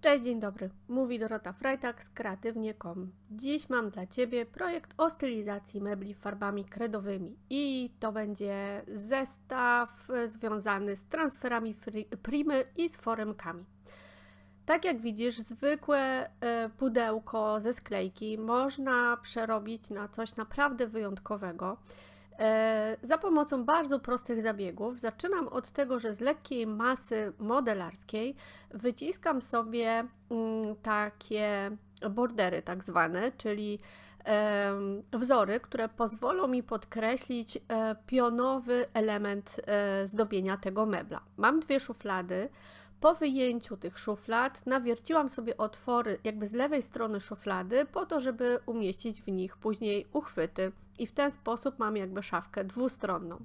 Cześć, dzień dobry. Mówi Dorota Freitag z kreatywnie.com. Dziś mam dla Ciebie projekt o stylizacji mebli farbami kredowymi i to będzie zestaw związany z transferami primy i z foremkami. Tak jak widzisz, zwykłe e, pudełko ze sklejki można przerobić na coś naprawdę wyjątkowego. E, Za pomocą bardzo prostych zabiegów zaczynam od tego, że z lekkiej masy modelarskiej wyciskam sobie mm, takie bordery, tak zwane, czyli wzory, które pozwolą mi podkreślić e, pionowy element e, zdobienia tego mebla. Mam dwie szuflady. Po wyjęciu tych szuflad nawierciłam sobie otwory jakby z lewej strony szuflady po to, żeby umieścić w nich później uchwyty i w ten sposób mam jakby szafkę dwustronną.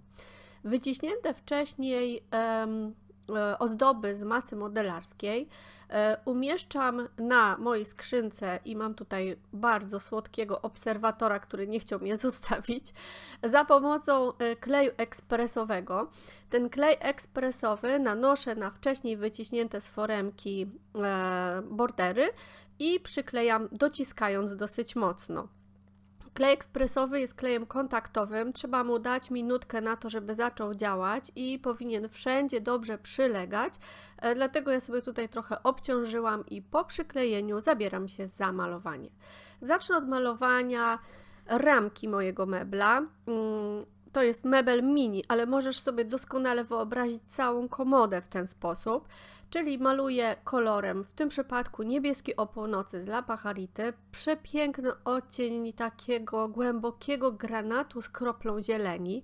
Wyciśnięte wcześniej ozdoby z masy modelarskiej e, umieszczam na mojej skrzynce i mam tutaj bardzo słodkiego obserwatora, który nie chciał mnie zostawić, za pomocą e, kleju ekspresowego. Ten klej ekspresowy nanoszę na wcześniej wyciśnięte z foremki e, bordery i przyklejam dociskając dosyć mocno. Klej ekspresowy jest klejem kontaktowym, trzeba mu dać minutkę na to, żeby zaczął działać i powinien wszędzie dobrze przylegać. E, Dlatego ja sobie tutaj trochę obciążyłam i po przyklejeniu zabieram się za malowanie. Zacznę od malowania ramki mojego mebla. To jest mebel mini, ale możesz sobie doskonale wyobrazić całą komodę w ten sposób. Czyli maluję kolorem, w tym przypadku niebieski o północy z La Pajarity, przepiękny odcień takiego głębokiego granatu z kroplą zieleni.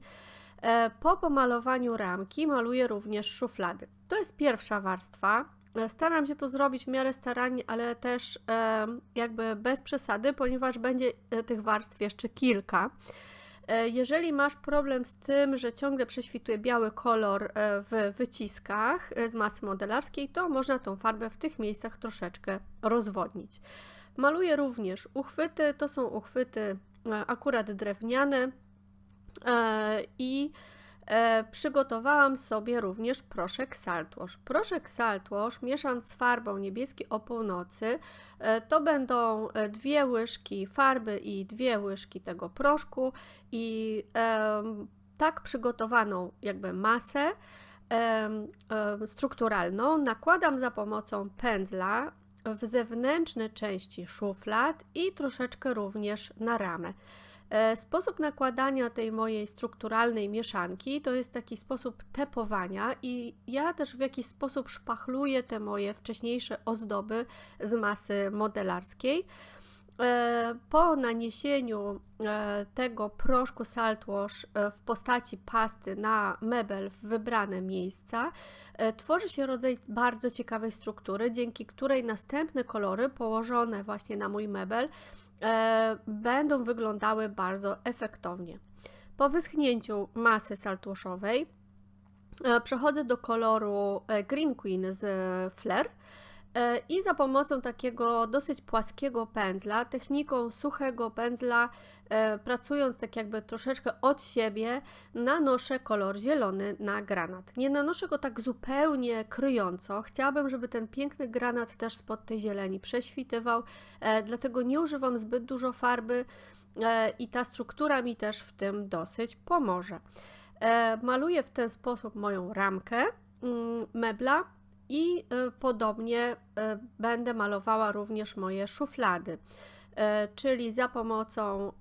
E, Po pomalowaniu ramki maluję również szuflady. To jest pierwsza warstwa. E, Staram się to zrobić w miarę starannie, ale też e, jakby bez przesady, ponieważ będzie tych warstw jeszcze kilka. E, Jeżeli masz problem z tym, że ciągle prześwituje biały kolor e, w wyciskach e, z masy modelarskiej, to można tą farbę w tych miejscach troszeczkę rozwodnić. Maluję również uchwyty, to są uchwyty akurat drewniane i e, przygotowałam sobie również proszek saltwash. Proszek saltwash mieszam z farbą niebieski o północy. E, To będą e, dwie łyżki farby i dwie łyżki tego proszku i em, tak przygotowaną jakby masę em, em, strukturalną nakładam za pomocą pędzla w zewnętrzne części szuflad i troszeczkę również na ramę. E, Sposób nakładania tej mojej strukturalnej mieszanki to jest taki sposób tepowania i ja też w jakiś sposób szpachluję te moje wcześniejsze ozdoby z masy modelarskiej. E, Po naniesieniu e, tego proszku saltwash e, w postaci pasty na mebel w wybrane miejsca, tworzy się rodzaj bardzo ciekawej struktury, dzięki której następne kolory położone właśnie na mój mebel będą wyglądały bardzo efektownie. Po wyschnięciu masy saltwashowej przechodzę do koloru Green Queen z Flair i za pomocą takiego dosyć płaskiego pędzla, techniką suchego pędzla, e, pracując tak jakby troszeczkę od siebie, nanoszę kolor zielony na granat. Nie nanoszę go tak zupełnie kryjąco. Chciałabym, żeby ten piękny granat też spod tej zieleni prześwitywał, e, dlatego nie używam zbyt dużo farby e, i ta struktura mi też w tym dosyć pomoże. E, Maluję w ten sposób moją ramkę mm, mebla i e, podobnie e, będę malowała również moje szuflady. E, Czyli za pomocą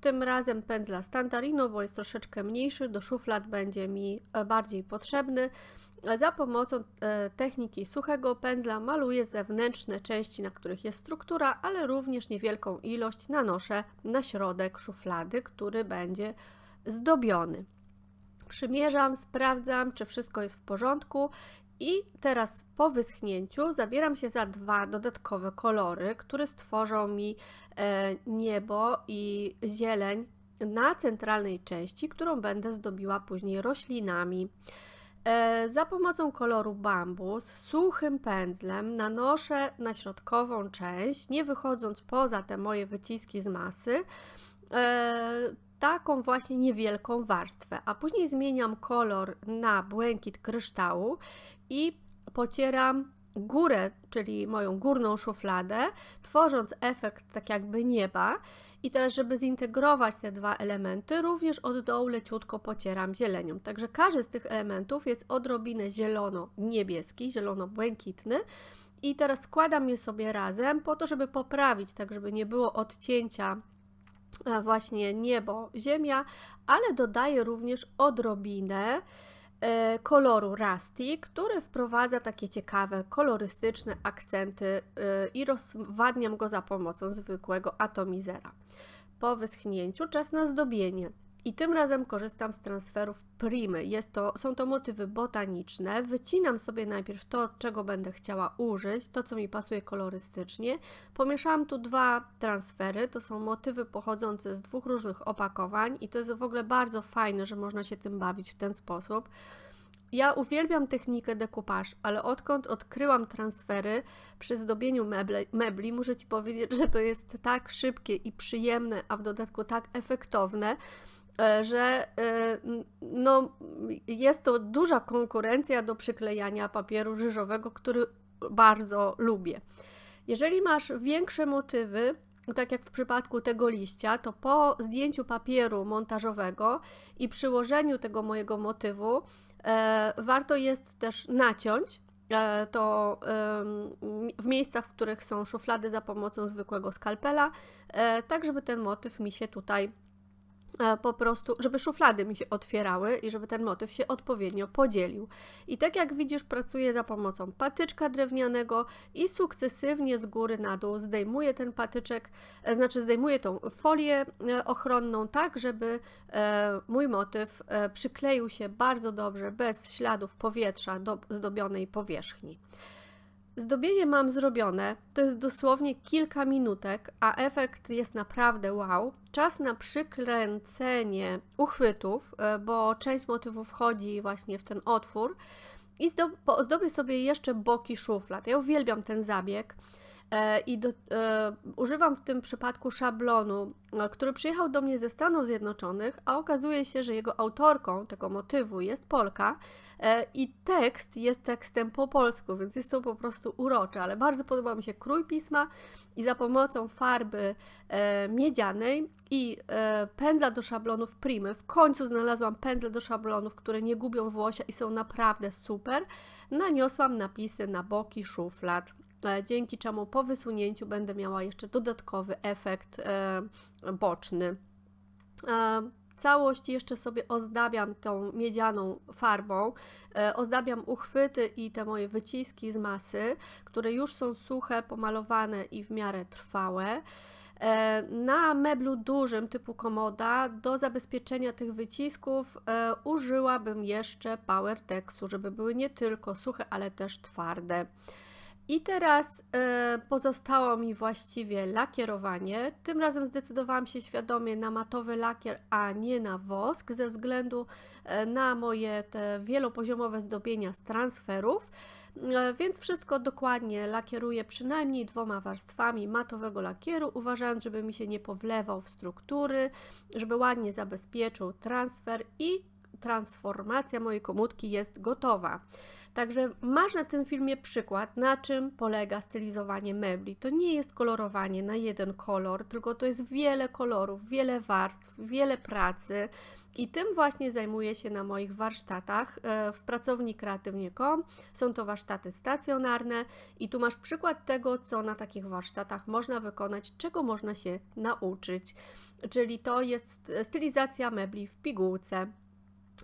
tym razem pędzla Stantarino, bo jest troszeczkę mniejszy, do szuflad będzie mi bardziej potrzebny. Za pomocą techniki suchego pędzla maluję zewnętrzne części, na których jest struktura, ale również niewielką ilość nanoszę na środek szuflady, który będzie zdobiony. Przymierzam, sprawdzam, czy wszystko jest w porządku. I teraz po wyschnięciu zabieram się za dwa dodatkowe kolory, które stworzą mi e, niebo i zieleń na centralnej części, którą będę zdobiła później roślinami. E, Za pomocą koloru bambus suchym pędzlem nanoszę na środkową część, nie wychodząc poza te moje wyciski z masy, e, taką właśnie niewielką warstwę, a później zmieniam kolor na błękit kryształu i pocieram górę, czyli moją górną szufladę, tworząc efekt tak jakby nieba. I teraz, żeby zintegrować te dwa elementy, również od dołu leciutko pocieram zielenią. Także każdy z tych elementów jest odrobinę zielono-niebieski, zielono-błękitny. I teraz składam je sobie razem po to, żeby poprawić, tak żeby nie było odcięcia właśnie niebo, ziemia, ale dodaję również odrobinę e, koloru Rusty, który wprowadza takie ciekawe, kolorystyczne akcenty e, i rozwadniam go za pomocą zwykłego atomizera. Po wyschnięciu czas na zdobienie. I tym razem korzystam z transferów primy. Jest to, są to motywy botaniczne. Wycinam sobie najpierw to, czego będę chciała użyć, to co mi pasuje kolorystycznie. Pomieszałam tu dwa transfery. To są motywy pochodzące z dwóch różnych opakowań i to jest w ogóle bardzo fajne, że można się tym bawić w ten sposób. Ja uwielbiam technikę decoupage, ale odkąd odkryłam transfery przy zdobieniu mebli, mebli, muszę Ci powiedzieć, że to jest tak szybkie i przyjemne, a w dodatku tak efektowne, że e, no, jest to duża konkurencja do przyklejania papieru ryżowego, który bardzo lubię. Jeżeli masz większe motywy, tak jak w przypadku tego liścia, to po zdjęciu papieru montażowego i przyłożeniu tego mojego motywu, E, warto jest też naciąć e, to w miejscach, w których są szuflady za pomocą zwykłego skalpela, e, tak żeby ten motyw mi się tutaj E, po prostu, żeby szuflady mi się otwierały i żeby ten motyw się odpowiednio podzielił. I tak jak widzisz, pracuję za pomocą patyczka drewnianego i sukcesywnie z góry na dół zdejmuję ten patyczek, e, znaczy zdejmuję tą folię e, ochronną, tak żeby mój motyw przykleił się bardzo dobrze, bez śladów powietrza do zdobionej powierzchni. Zdobienie mam zrobione, to jest dosłownie kilka minutek, a efekt jest naprawdę wow. Czas na przykręcenie uchwytów, e, bo część motywu wchodzi właśnie w ten otwór i zdobię sobie jeszcze boki szuflad. Ja uwielbiam ten zabieg. E, i do, e, używam w tym przypadku szablonu, e, który przyjechał do mnie ze Stanów Zjednoczonych, a okazuje się, że jego autorką tego motywu jest Polka e, i tekst jest tekstem po polsku, więc jest to po prostu urocze, ale bardzo podoba mi się krój pisma i za pomocą farby e, miedzianej i e, pędzla do szablonów Primy, w końcu znalazłam pędzle do szablonów, które nie gubią włosia i są naprawdę super, naniosłam napisy na boki szuflad dzięki czemu po wysunięciu będę miała jeszcze dodatkowy efekt e, boczny. E, całość jeszcze sobie ozdabiam tą miedzianą farbą, ozdabiam uchwyty i te moje wyciski z masy, które już są suche, pomalowane i w miarę trwałe. Na meblu dużym typu komoda do zabezpieczenia tych wycisków użyłabym jeszcze Power Texu, żeby były nie tylko suche, ale też twarde. I teraz y, pozostało mi właściwie lakierowanie. Tym razem zdecydowałam się świadomie na matowy lakier, a nie na wosk, ze względu y, na moje te wielopoziomowe zdobienia z transferów. Y, więc wszystko dokładnie lakieruję przynajmniej dwoma warstwami matowego lakieru, uważając, żeby mi się nie powlewał w struktury, żeby ładnie zabezpieczył transfer i transformacja mojej komórki jest gotowa. Także masz na tym filmie przykład, na czym polega stylizowanie mebli. To nie jest kolorowanie na jeden kolor, tylko to jest wiele kolorów, wiele warstw, wiele pracy. I tym właśnie zajmuję się na moich warsztatach e, w pracowni kreatywnie.com. Są to warsztaty stacjonarne i tu masz przykład tego, co na takich warsztatach można wykonać, czego można się nauczyć. Czyli to jest stylizacja mebli w pigułce.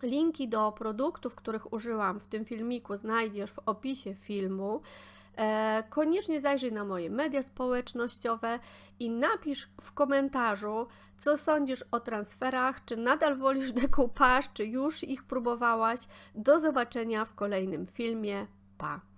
Linki do produktów, których użyłam w tym filmiku, znajdziesz w opisie filmu. E, koniecznie zajrzyj na moje media społecznościowe i napisz w komentarzu, co sądzisz o transferach, czy nadal wolisz decoupage, czy już ich próbowałaś. Do zobaczenia w kolejnym filmie. Pa!